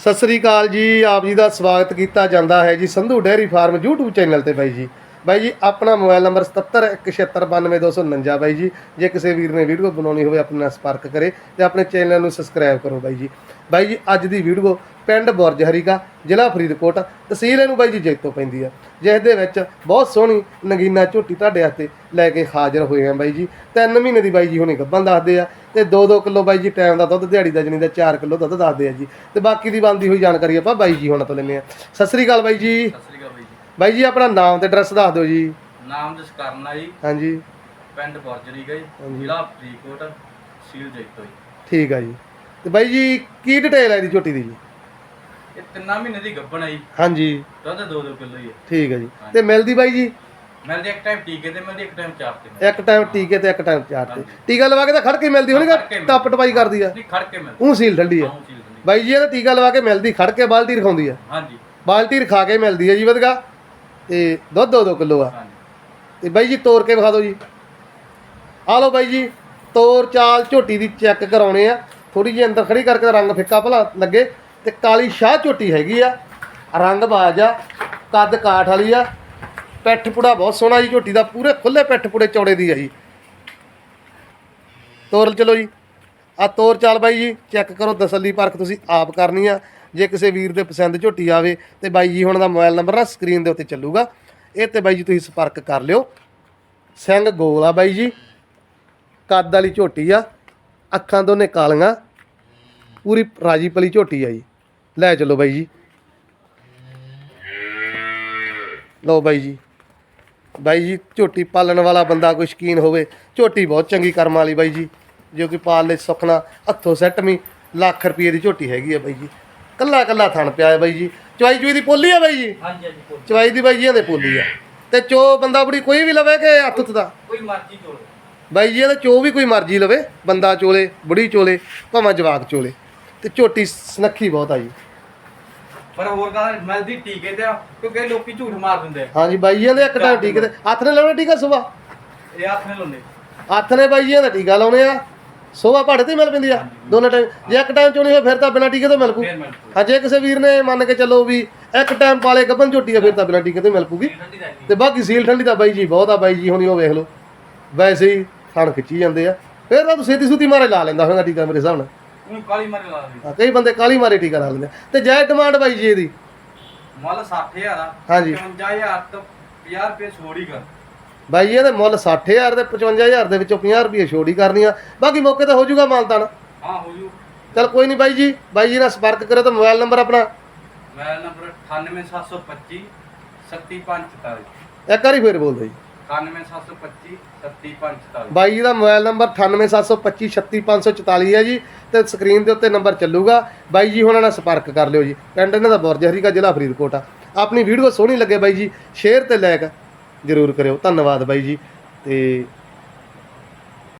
ਸਤਿ ਸ੍ਰੀ ਅਕਾਲ ਜੀ, ਆਪ ਜੀ ਦਾ ਸਵਾਗਤ ਕੀਤਾ ਜਾਂਦਾ ਹੈ ਜੀ Sandhu dairy farm YouTube channel ਤੇ ਬਾਈ ਜੀ। ਬਾਈ ਜੀ, ਆਪਣਾ ਮੋਬਾਈਲ ਨੰਬਰ 7716792249 ਬਾਈ ਜੀ। ਜੇ ਕਿਸੇ ਵੀਰ ਨੇ ਵੀਡੀਓ ਬਣਾਉਣੀ ਹੋਵੇ, ਆਪਣੇ ਨਾਲ ਸੰਪਰਕ ਕਰੇ ਤੇ ਆਪਣੇ ਚੈਨਲ ਨੂੰ ਸਬਸਕ੍ਰਾਈਬ ਕਰੋ ਬਾਈ ਜੀ। ਬਾਈ ਜੀ, ਅੱਜ ਦੀ ਵੀਡੀਓ ਪਿੰਡ ਬੁਰਜ ਹਰੀਕਾ, ਜ਼ਿਲ੍ਹਾ ਫਰੀਦਕੋਟ, ਤਹਿਸੀਲ ਇਹਨੂੰ ਬਾਈ ਜੀ, ਜੈਤੋ ਪੈਂਦੀ ਆ। ਜਿਸ ਦੇ ਵਿੱਚ ਬਹੁਤ ਸੋਹਣੀ ਨਗੀਨਾ ਝੋਟੀ ਤੁਹਾਡੇ ਹੱਥੇ ਲੈ ਕੇ ਹਾਜ਼ਰ ਹੋਏ ਆ ਬਾਈ ਜੀ। ਤਿੰਨ ਮਹੀਨੇ ਦੀ ਬਾਈ ਜੀ ਹੁਣੇ ਗੱਭਣ ਦੱਸਦੇ ਆ। ਤੇ 2-2 ਕਿਲੋ ਬਾਈ ਜੀ ਟਾਈਮ ਦਾ ਦੁੱਧ ਦਿਹਾੜੀ ਦਾ ਜਣੀ ਦਾ 4 ਕਿਲੋ ਦੁੱਧ ਦੱਸਦੇ ਆ ਜੀ। ਤੇ ਬਾਕੀ ਦੀ ਬੰਦੀ ਹੋਈ ਜਾਣਕਾਰੀ ਆਪਾਂ ਬਾਈ ਜੀ ਹੁਣਾਂ ਤੋਂ ਲੈਂਦੇ ਆ। ਸਤਿ ਸ੍ਰੀ ਅਕਾਲ ਬਾਈ ਜੀ। ਸਤਿ ਸ੍ਰੀ ਅਕਾਲ ਬਾਈ ਜੀ। ਬਾਈ ਜੀ ਆਪਣਾ ਨਾਮ ਤੇ ਐਡਰੈਸ ਦੱਸ ਦਿਓ ਜੀ। ਨਾਮ ਜਸਕਰਨਾ ਜੀ। ਹਾਂਜੀ। ਪਿੰਡ ਬਰਜਰੀ ਹਾਂਜੀ। ਜ਼ਿਲ੍ਹਾ ਫਰੀਦਕੋਟ ਸੀਲ ਜੈਤੋ ਜੀ। ਠੀਕ ਆ ਜੀ। ਤੇ ਬਾਈ ਜੀ ਕੀ ਡਿਟੇਲ ਹੈ ਇਹਦੀ ਝੋਟੀ ਦੀ ਜੀ? ਇਹ ਤਿੰਨਾਂ ਮਹੀਨੇ ਦੀ ਗੱਭਣ ਆਈ ਹਾਂਜੀ। ਦੁੱਧ 2-2 ਕਿਲੋ ਹੀ ਹੈ ਠੀਕ ਹੈ ਜੀ। ਤੇ ਮਿਲਦੀ ਬਾਈ ਜੀ? ਮਿਲਦੀ ਇੱਕ ਟਾਈਮ ਟੀਕੇ ਤੇ ਮਿਲਦੀ ਇੱਕ ਟਾਈਮ ਚਾਰ ਤੇ ਮਿਲਦੀ। ਇੱਕ ਟਾਈਮ ਟੀਕੇ ਤੇ ਇੱਕ ਟਾਈਮ ਚਾਰ ਤੇ ਟੀਕਾ ਲਵਾ ਕੇ ਤਾਂ ਖੜ ਕੇ ਮਿਲਦੀ ਹੋਣੀ ਖੜ ਕੇ ਮਿਲਦੀ। ਟੱਪ ਟਪਾਈ ਕਰਦੀ ਆ? ਨਹੀਂ ਖੜ ਕੇ ਮਿਲਦੀ। ਉਹ ਸੀਲ ਠੰਡੀ ਆ। ਸੀਲ ਬਾਈ ਜੀ ਇਹਦਾ ਟੀਕਾ ਲਵਾ ਕੇ ਮਿਲਦੀ ਖੜ ਕੇ ਬਾਲਟੀ ਰਖਾਉਂਦੀ ਆ। ਹਾਂਜੀ। ਬਾਲਟੀ ਰਖਾ ਕੇ ਮਿਲਦੀ ਆ ਜੀ ਵਧਗਾ। ਤੇ ਦੁੱਧ 2-2 ਕਿਲੋ ਆ। ਹਾਂਜੀ। ਤੇ ਬਾਈ ਜੀ ਤੋੜ ਕੇ ਵਿਖਾ ਦਿਓ ਜੀ। ਆ ਲਓ ਬਾਈ ਜੀ ਤੋਰ ਚਾਲ ਝੋਟੀ ਦੀ ਚੈੱਕ ਕਰਾਉਣੇ ਆ। ਥੋੜੀ ਜਿਹੀ ਅੰਦਰ ਖੜੀ ਕਰਕੇ ਰੰਗ ਫਿੱਕਾ ਭਲਾ ਲੱਗੇ। ਤੇ ਕਾਲੀ ਸ਼ਾਹ ਝੋਟੀ ਹੈਗੀ ਆ। ਰੰਗ ਬਾਜ ਆ। ਕੱਦ ਕਾਠ ਵਾਲੀ ਆ। ਪਿੱਠ ਪੁੜਾ ਬਹੁਤ ਸੋਹਣਾ ਜੀ, ਝੋਟੀ ਦਾ ਪੂਰੇ ਖੁੱਲੇ ਪਿੱਠ ਪੁੜੇ ਚੌੜੇ ਦੀ ਆ ਜੀ। ਤੋਰ ਚਲੋ ਜੀ। ਆ ਤੋਰ ਚਾਲ ਬਾਈ ਜੀ, ਚੈੱਕ ਕਰੋ ਤਸੱਲੀ ਪਰਖ ਤੁਸੀਂ ਆਪ ਕਰਨੀ ਆ। ਜੇ ਕਿਸੇ ਵੀਰ ਦੇ ਪਸੰਦ ਝੋਟੀ ਆਵੇ ਤੇ ਬਾਈ ਜੀ ਹੁਣ ਦਾ ਮੋਬਾਈਲ ਨੰਬਰ ਨਾ ਸਕਰੀਨ ਦੇ ਉੱਤੇ ਚੱਲੂਗਾ। ਇਹ ਤੇ ਬਾਈ ਜੀ ਤੁਸੀਂ ਸੰਪਰਕ ਕਰ ਲਿਓ। ਸਿੰਘ ਗੋਲ ਆ ਬਾਈ ਜੀ। ਕੱਦ ਵਾਲੀ ਝੋਟੀ ਆ। ਅੱਖਾਂ ਦੋਨੇ ਕਾਲੀਆਂ। ਪੂਰੀ ਰਾਜੀ ਪਲੀ ਝੋਟੀ ਆ ਜੀ। ਲੈ ਚਲੋ ਬਾਈ ਜੀ। ਲਓ ਬਾਈ ਜੀ। ਬਾਈ ਜੀ ਝੋਟੀ ਪਾਲਣ ਵਾਲਾ ਬੰਦਾ ਕੋਈ ਸ਼ਕੀਨ ਹੋਵੇ ਝੋਟੀ ਬਹੁਤ ਚੰਗੀ ਕਰਮ ਵਾਲੀ ਬਾਈ ਜੀ ਜੋ ਕਿ ਪਾਲ ਲੈ ਸੁਖਣਾ ਹੱਥੋਂ ਸੈੱਟਵੀਂ ਲੱਖ ਰੁਪਏ ਦੀ ਝੋਟੀ ਹੈਗੀ ਆ ਬਾਈ ਜੀ। ਕੱਲਾ ਕੱਲਾ ਥਣ ਪਿਆ ਹੈ ਬਾਈ ਜੀ। ਚਵਾਈ ਚੁਈ ਦੀ ਪੋਲੀ ਆ ਬਾਈ ਜੀ? ਹਾਂਜੀ ਹਾਂਜੀ ਕੋਈ- ਚਵਾਈ ਦੀ ਬਾਈ ਜੀ ਇਹਦੇ ਪੋਲੀ ਆ। ਤੇ ਚੋ ਬੰਦਾ ਬੜੀ ਕੋਈ ਵੀ ਲਵੇ ਕਿ ਹੱਥ ਉੱਤ ਦਾ? ਕੋਈ ਮਰਜ਼ੀ ਚੋਲ। ਬਾਈ ਜੀ ਇਹਦੇ ਚੋ ਵੀ ਕੋਈ ਮਰਜ਼ੀ ਲਵੇ। ਬੰਦਾ ਚੋਲੇ ਬੁੜੀ ਚੋਲੇ ਭਾਵੇਂ ਜਵਾਕ ਚੋਲੇ। ਤੇ ਝੋਟੀ ਸਨੱਖੀ ਬਹੁਤ ਆ ਜੀ। ਪਰ ਹੋਰ ਗੱਲ ਮਿਲਦੀ ਟੀਕੇ ਤੇ ਆ, ਕਿਉਂਕਿ ਲੋਕੀ ਝੂਠ ਮਾਰ ਦਿੰਦੇ ਆ। ਹਾਂਜੀ ਬਾਈ ਜੀ ਇਹਦੇ ਇੱਕ ਟਾਈਮ ਟੀਕੇ ਤੇ। ਹੱਥ ਨੇ ਲਾਉਣਾ ਟੀਕਾ ਸੁਬਾ ਇਹ ਹੱਥ ਨੇ ਲਾਉਂਦੇ ਹੱਥ ਨੇ ਬਾਈ ਜੀ ਇਹਦਾ ਟੀਕਾ ਲਾਉਣੇ ਆ। ਸੁਬਾ ਭਾੜੇ ਤੇ ਹੀ ਮਿਲ ਪੈਂਦੀ ਆ। ਦੋਨੇ ਟਾਈਮ ਜੇ ਇੱਕ ਟਾਈਮ ਚੋਣੀ ਹੋਵੇ ਫਿਰ ਤਾਂ ਬਿਨਾਂ ਟੀਕੇ ਤੋਂ ਮਿਲ ਪੂ ਫੇਰ ਮਿਲ ਹਾਂ ਜੇ ਕਿਸੇ ਵੀਰ ਨੇ ਮੰਨ ਕੇ ਚੱਲੋ ਵੀ ਇੱਕ ਟਾਈਮ ਪਾਲੇ ਗੱਭਨ ਝੋਟੀ ਆ ਫਿਰ ਤਾਂ ਬਿਨਾਂ ਟੀਕੇ ਤੋਂ ਮਿਲ ਪੂਗੀ ਠੰਡੀ ਦਾ ਤੇ ਬਾਕੀ ਸੀਲ ਠੰਡੀ ਤਾਂ ਬਾਈ ਜੀ ਬਹੁਤ ਆ ਬਾਈ ਜੀ ਹੁਣੀ ਉਹ ਵੇਖ ਲਓ। ਵੈਸੇ ਹੀ ਥਣ ਖਿੱਚੀ ਜਾਂਦੇ ਆ। ਫਿਰ ਤਾਂ ਤੂੰ ਛੇਤੀ ਸੂਤੀ ਮਾਰੇ ਲਾ ਲੈਂਦਾ ਹੋਵੇਗਾ ਟੀਕਾ ਮੇਰੇ ਹਿਸਾਬ ਨਾਲ। ਉਹਨੂੰ ਕਾਲੀ ਮਾਰੇ ਲਾ ਦੇ ਹਾਂ, ਕਈ ਬੰਦੇ ਕਾਲੀ ਮਾਰੇ ਟੀਕਾ ਲਾ ਲੈਂਦੇ ਆ। ਤੇ ਜੈ ਡਿਮਾਂਡ ਬਾਈ ਜੀ ਇਹਦੀ। ਮੁੱਲ 60000 ਆ। ਹਾਂਜੀ। 55000 ਤੋਂ 50 ਰੁਪਏ ਛੋੜੀ ਕਰ। ਬਾਈ ਜੀ ਇਹਦੇ ਮੁੱਲ 60000 ਤੇ 55000 ਦੇ ਵਿੱਚੋਂ 50 ਰੁਪਏ ਛੋੜੀ ਕਰਨੀ ਆ। ਬਾਕੀ ਮੌਕੇ ਤੇ ਹੋ ਜਾਊਗਾ ਮਾਨਤਾਨ ਹਾਂ ਹੋ ਜੂ ਚਲ ਕੋਈ ਨਹੀਂ ਬਾਈ ਜੀ ਬਾਈ ਜੀ ਨਾਲ ਸੰਪਰਕ ਕਰੋ ਤੇ ਮੋਬਾਈਲ ਨੰਬਰ ਆਪਣਾ। ਮੋਬਾਈਲ ਨੰਬਰ 98725 70544 ਇੱਕ ਵਾਰੀ ਫੇਰ ਬੋਲ ਦਿਓ ਜੀ। 98725 70544 ਬਾਈ ਜੀ ਦਾ ਮੋਬਾਈਲ ਨੰਬਰ 9872536544 ਹੈ ਜੀ ਤੇ ਸਕਰੀਨ ਦੇ ਉੱਤੇ ਨੰਬਰ ਚੱਲੂਗਾ। ਬਾਈ ਜੀ, ਹੁਣਾਂ ਨਾਲ ਸੰਪਰਕ ਕਰ ਲਿਓ ਜੀ। ਪਿੰਡ ਇਹਨਾਂ ਦਾ ਬੁਰਜ ਹਰੀਕਾ, ਜ਼ਿਲ੍ਹਾ ਫਰੀਦਕੋਟ ਆ। ਆਪਣੀ ਵੀਡੀਓ ਸੋਹਣੀ ਲੱਗੇ ਬਾਈ ਜੀ, ਸ਼ੇਅਰ ਤੇ ਲਾਇਕ ਜ਼ਰੂਰ ਕਰਿਓ। ਧੰਨਵਾਦ ਬਾਈ ਜੀ। ਤੇ